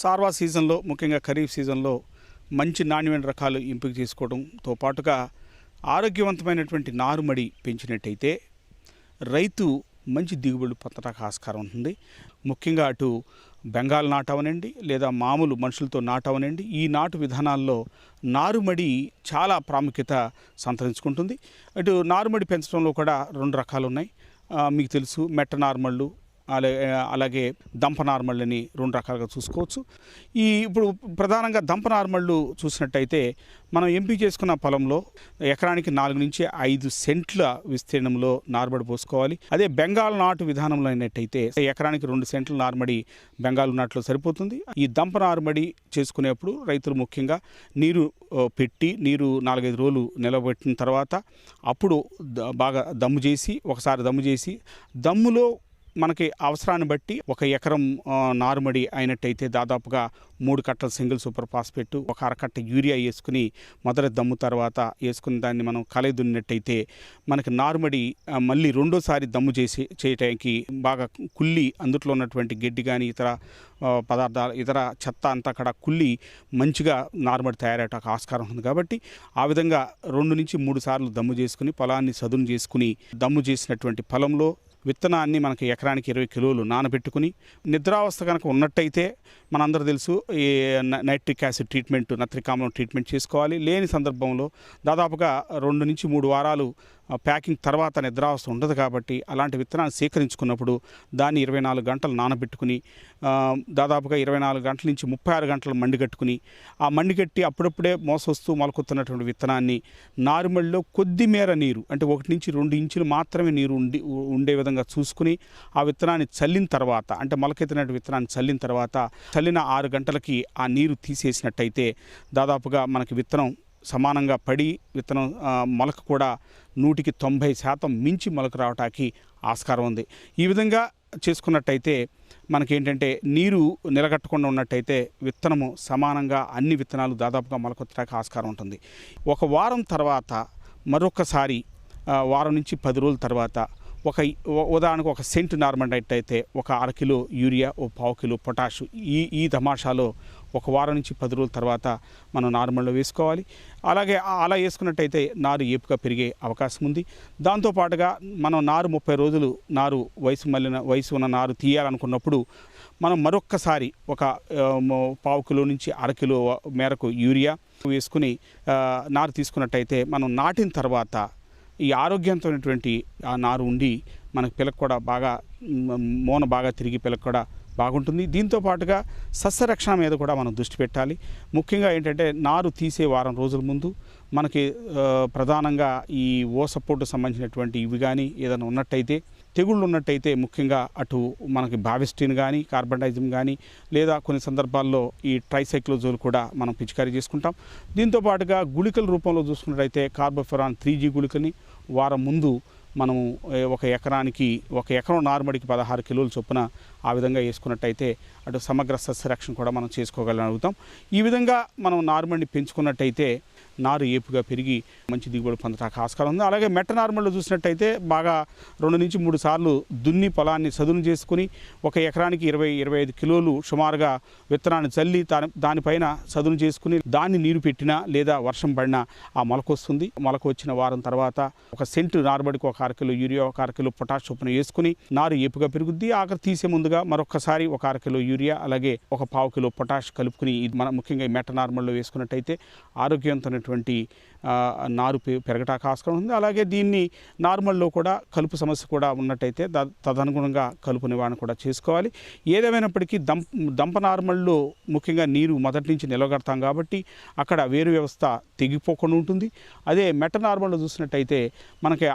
సార్వా సీజన్లో ముఖ్యంగా ఖరీఫ్ సీజన్లో మంచి నాణ్యమైన రకాలు ఎంపిక చేసుకోవడంతో పాటుగా ఆరోగ్యవంతమైనటువంటి నారుమడి పెంచినట్టయితే రైతు మంచి దిగుబడి పొందడానికి ఆస్కారం ఉంటుంది. ముఖ్యంగా అటు బెంగాల్ నాటవనండి లేదా మామూలు మనుషులతో నాటవనండి ఈ నాటు విధానాల్లో నారుమడి చాలా ప్రాముఖ్యత సంతరించుకుంటుంది. అటు నారుమడి పెంచడంలో కూడా రెండు రకాలు ఉన్నాయి మీకు తెలుసు మెట్ట నార్మళ్ళు అలాగే అలాగే దంప నార్మళ్ళని రెండు రకాలుగా చూసుకోవచ్చు. ఈ ఇప్పుడు ప్రధానంగా దంప నార్మళ్ళు చూసినట్టయితే మనం ఎంపిక చేసుకున్న పొలంలో ఎకరానికి నాలుగు నుంచి ఐదు సెంట్ల విస్తీర్ణంలో నార్మడి పోసుకోవాలి. అదే బెంగాల్ నాటు విధానంలో అయినట్టయితే ఎకరానికి రెండు సెంట్ల నార్మడి బెంగాల్ నాటులో సరిపోతుంది. ఈ దంప నార్మడి చేసుకునేప్పుడు రైతులు ముఖ్యంగా నీరు పెట్టి నీరు నాలుగైదు రోజులు నిలబెట్టిన తర్వాత అప్పుడు బాగా దమ్ము చేసి ఒకసారి దమ్ము చేసి దమ్ములో మనకి అవసరాన్ని బట్టి ఒక ఎకరం నారుమడి అయినట్టయితే దాదాపుగా మూడు కట్టల సింగిల్ సూపర్ ఫాస్ఫేట్ ఒక అరకట్ట యూరియా వేసుకుని మొదటి దమ్ము తర్వాత వేసుకుని దాన్ని మనం కలయి దున్నట్టయితే మనకి నారుమడి మళ్ళీ రెండోసారి దమ్ము చేసి చేయటానికి బాగా కుళ్ళి అందుట్లో ఉన్నటువంటి గడ్డి కానీ ఇతర పదార్థాలు ఇతర చెత్త అంతా అక్కడ కుళ్ళి మంచిగా నార్మడి తయారయ్యేటానికి ఆస్కారం ఉంది. కాబట్టి ఆ విధంగా రెండు నుంచి మూడు సార్లు దమ్ము చేసుకుని పొలాన్ని సదును చేసుకుని దమ్ము చేసినటువంటి పొలంలో విత్తనాన్ని మనకి ఎకరానికి ఇరవై కిలోలు నానబెట్టుకుని నిద్రావస్థ కనుక ఉన్నట్టయితే మనందరూ తెలుసు ఈ నైట్రిక్ యాసిడ్ ట్రీట్మెంట్ నత్రికామం ట్రీట్మెంట్ చేసుకోవాలి. లేని సందర్భంలో దాదాపుగా రెండు నుంచి మూడు వారాలు ప్యాకింగ్ తర్వాత నిద్రావస్థ ఉండదు కాబట్టి అలాంటి విత్తనాన్ని సేకరించుకున్నప్పుడు దాన్ని ఇరవై నాలుగు గంటలు నానబెట్టుకుని దాదాపుగా ఇరవై నాలుగు గంటల నుంచి ముప్పై ఆరు గంటలు మండిగట్టుకుని ఆ మండిగట్టి అప్పుడప్పుడే మోసొస్తూ మొలకొత్తున్నటువంటి విత్తనాన్ని నారుమడిలో కొద్ది మేర నీరు అంటే ఒకటి నుంచి రెండు ఇంచులు మాత్రమే నీరు ఉండి ఉండే విధంగా చూసుకుని ఆ విత్తనాన్ని చల్లిన తర్వాత అంటే మొలకెత్తినటువంటి విత్తనాన్ని చల్లిన తర్వాత చల్లిన ఆరు గంటలకి ఆ నీరు తీసేసినట్టయితే దాదాపుగా మనకి విత్తనం సమానంగా పడి విత్తనం మొలక కూడా నూటికి తొంభై శాతం మించి మొలక రావటానికి ఆస్కారం ఉంది. ఈ విధంగా చేసుకున్నట్టయితే మనకేంటంటే నీరు నిలగట్టకుండా ఉన్నట్టయితే విత్తనము సమానంగా అన్ని విత్తనాలు దాదాపుగా మొలకొత్తడానికి ఆస్కారం ఉంటుంది. ఒక వారం తర్వాత మరొకసారి వారం నుంచి పది రోజుల తర్వాత ఒక ఉదాహరణకు ఒక సెంట్ నార్మల్ డైట్ అయితే ఒక అరకిలో యూరియా ఓ పావు కిలో పొటాష్ ఈ ఈ తమాషాలో ఒక వారం నుంచి పది రోజుల తర్వాత మనం నార్మల్లో వేసుకోవాలి. అలాగే అలా వేసుకున్నట్టయితే నారు ఏపుగా పెరిగే అవకాశం ఉంది. దాంతోపాటుగా మనం నారు ముప్పై రోజులు నారు వయసు మళ్ళిన వయసు ఉన్న నారు తీయాలనుకున్నప్పుడు మనం మరొక్కసారి ఒక పావు కిలో నుంచి అరకిలో మేరకు యూరియా వేసుకుని నారు తీసుకున్నట్టయితే మనం నాటిన తర్వాత ఈ ఆరోగ్యవంతమైనటువంటి ఆ నారు ఉండి మనకి పిల్లకు కూడా బాగా మోన బాగా తిరిగి పిల్లకు కూడా బాగుంటుంది. దీంతో పాటుగా సస్యరక్షణ మీద కూడా మనం దృష్టి పెట్టాలి. ముఖ్యంగా ఏంటంటే నారు తీసే వారం రోజుల ముందు మనకి ప్రధానంగా ఈ ఓ సపోర్టు సంబంధించినటువంటి ఇవి కానీ ఏదైనా ఉన్నట్టయితే తెగుళ్ళు ఉన్నట్టయితే ముఖ్యంగా అటు మనకి బావిస్టిన్ కానీ కార్బన్డైజం కానీ లేదా కొన్ని సందర్భాల్లో ఈ ట్రైసైక్లోజోల్ కూడా మనం పిచికారీ చేసుకుంటాం. దీంతో పాటుగా గుళికల రూపంలో చూసుకున్నట్టయితే కార్బోఫెరాన్ త్రీ జీ గుళికని వారం ముందు మనము ఒక ఎకరానికి ఒక ఎకరం నార్మడికి పదహారు కిలోల చొప్పున ఆ విధంగా వేసుకున్నట్టయితే అటు సమగ్ర సస్యరక్షణ కూడా మనం చేసుకోగలుగుతాం ఈ విధంగా మనం నార్మడిని పెంచుకున్నట్టయితే నారు ఏపుగా పెరిగి మంచి దిగుబడి పొందడానికి ఆస్కారం ఉంది. అలాగే మెట్ట నార్మల్లో చూసినట్టయితే బాగా రెండు నుంచి మూడు సార్లు దున్ని పొలాన్ని సదును చేసుకుని ఒక ఎకరానికి ఇరవై ఇరవై ఐదు కిలోలు సుమారుగా విత్తనాన్ని చల్లి దాని దానిపైన సదును చేసుకుని దాన్ని నీరు పెట్టినా లేదా వర్షం పడినా ఆ మొలక వస్తుంది. మొలక వచ్చిన వారం తర్వాత ఒక సెంటు నారుబడికి ఒక అరకిలో యూరియా ఒక అరకిలో పొటాష్ చొప్పున వేసుకుని నారు ఏపుగా పెరుగుద్ది. ఆఖరి తీసే ముందుగా మరొకసారి ఒక అరకిలో యూరియా అలాగే ఒక పావు కిలో పొటాష్ కలుపుకుని ఇది మన ముఖ్యంగా మెట్ట నార్మల్లో వేసుకున్నట్టయితే ఆరోగ్యంతో ఆ, నారు పెరగటానికి ఆస్కారం ఉంది. అలాగే దీన్ని నార్మల్లో కూడా కలుపు సమస్య కూడా ఉన్నట్టయితే తదనుగుణంగా కలుపు నివారణ కూడా చేసుకోవాలి. ఏదేమైనప్పటికీ దంప దంప నార్మల్లో ముఖ్యంగా నీరు మొదటి నుంచి నిలవగడతాం కాబట్టి అక్కడ వేరు వ్యవస్థ తెగిపోకుండా ఉంటుంది. అదే మెట్ట నార్మల్లో చూసినట్టయితే మనకి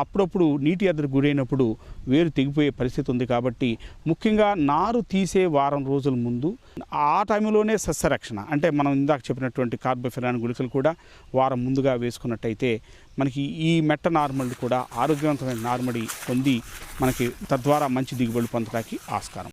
అప్పుడప్పుడు నీటి ఎదురు గురైనప్పుడు వేరు తెగిపోయే పరిస్థితి ఉంది కాబట్టి ముఖ్యంగా నారు తీసే వారం రోజుల ముందు ఆ టైంలోనే సస్యరక్షణ. అంటే మనం ఇందాక చెప్పినటువంటి కార్బోఫెరాన్ గుళికలు కూడా వారం ముందుగా వేసుకున్నట్టయితే మనకి ఈ మెట్ట నార్మల్ కూడా ఆరోగ్యవంతమైన నార్మడి పొంది మనకి తద్వారా మంచి దిగుబడి పొందడానికి ఆస్కారం.